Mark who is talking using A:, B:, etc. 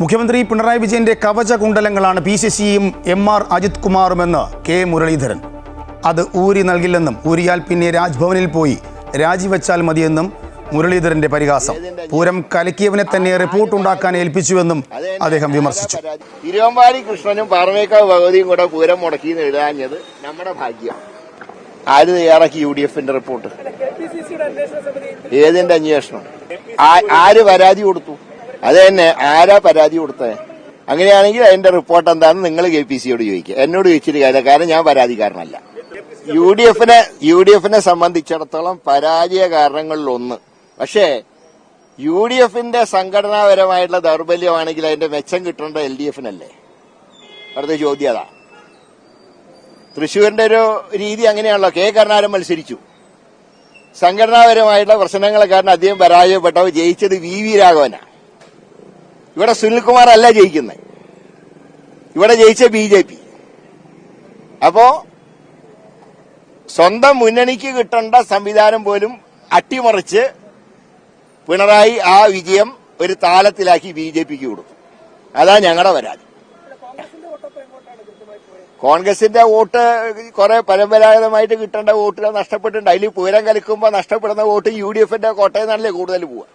A: മുഖ്യമന്ത്രി പിണറായി വിജയന്റെ കവച കുണ്ടലങ്ങളാണ് പി സി സിയും എം ആർ അജിത് കുമാറുമെന്ന് കെ മുരളീധരൻ. അത് ഊരി നൽകില്ലെന്നും ഊരിയാൽ പിന്നെ രാജ്ഭവനിൽ പോയി രാജിവെച്ചാൽ മതിയെന്നും മുരളീധരന്റെ പരിഹാസം. പൂരം കലക്കിയവനെ തന്നെ റിപ്പോർട്ട് ഉണ്ടാക്കാൻ ഏൽപ്പിച്ചുവെന്നും അദ്ദേഹം വിമർശിച്ചു.
B: തിരുവമ്പാടി കൃഷ്ണനും പാറമേക്കാവ് ഭഗവതിയും കൂടെ പൂരം മുടക്കി എഴുതാഞ്ഞത് നമ്മുടെ ഭാഗ്യം. ആര് തയ്യാറാക്കി യു ഡി എഫിന്റെ റിപ്പോർട്ട് ഏതിന്റെ അന്വേഷണം? ആര് പരാതി കൊടുത്തു? അത് തന്നെ ആരാ പരാതി കൊടുത്തത് അങ്ങനെയാണെങ്കിൽ അതിന്റെ റിപ്പോർട്ട് എന്താണെന്ന് നിങ്ങൾ കെ പി സിയോട് ചോദിക്കുക എന്നോട് ചോദിച്ചിട്ട് കാര്യം കാരണം ഞാൻ പരാതിക്കാരനല്ല. യു ഡി എഫിനെ യു ഡി എഫിനെ സംബന്ധിച്ചിടത്തോളം പരാജയ കാരണങ്ങളിൽ ഒന്ന് പക്ഷേ യു ഡി എഫിന്റെ സംഘടനാപരമായിട്ടുള്ള ദൗർബല്യമാണെങ്കിൽ അതിന്റെ മെച്ചം കിട്ടേണ്ട എൽ ഡി എഫിനല്ലേ? അടുത്ത ചോദ്യം അതാ. തൃശ്ശൂരിന്റെ ഒരു രീതി അങ്ങനെയാണല്ലോ. കെ കരുണാകരൻ മത്സരിച്ചു. സംഘടനാപരമായിട്ടുള്ള പ്രശ്നങ്ങളെ കാരണം അദ്ദേഹം പരാജയപ്പെട്ടവ ജയിച്ചത് വി വി രാഘവനാ. ഇവിടെ സുനിൽകുമാർ അല്ല ജയിക്കുന്നത് ഇവിടെ ജയിച്ച ബി ജെ പി. അപ്പോ സ്വന്തം മുന്നണിക്ക് കിട്ടേണ്ട സംവിധാനം പോലും അട്ടിമറിച്ച് പിണറായി ആ വിജയം ഒരു താലത്തിലാക്കി ബി ജെ പിക്ക് കൊടുത്തു. അതാ ഞങ്ങളുടെ പരാതി. കോൺഗ്രസിന്റെ വോട്ട് കുറെ പരമ്പരാഗതമായിട്ട് കിട്ടേണ്ട വോട്ടുകൾ നഷ്ടപ്പെട്ടിട്ടുണ്ട്. അതിൽ പൂരം കലക്കുമ്പോൾ നഷ്ടപ്പെടുന്ന വോട്ട് യു ഡി എഫിന്റെ കോട്ടയം കൂടുതൽ പോവുക.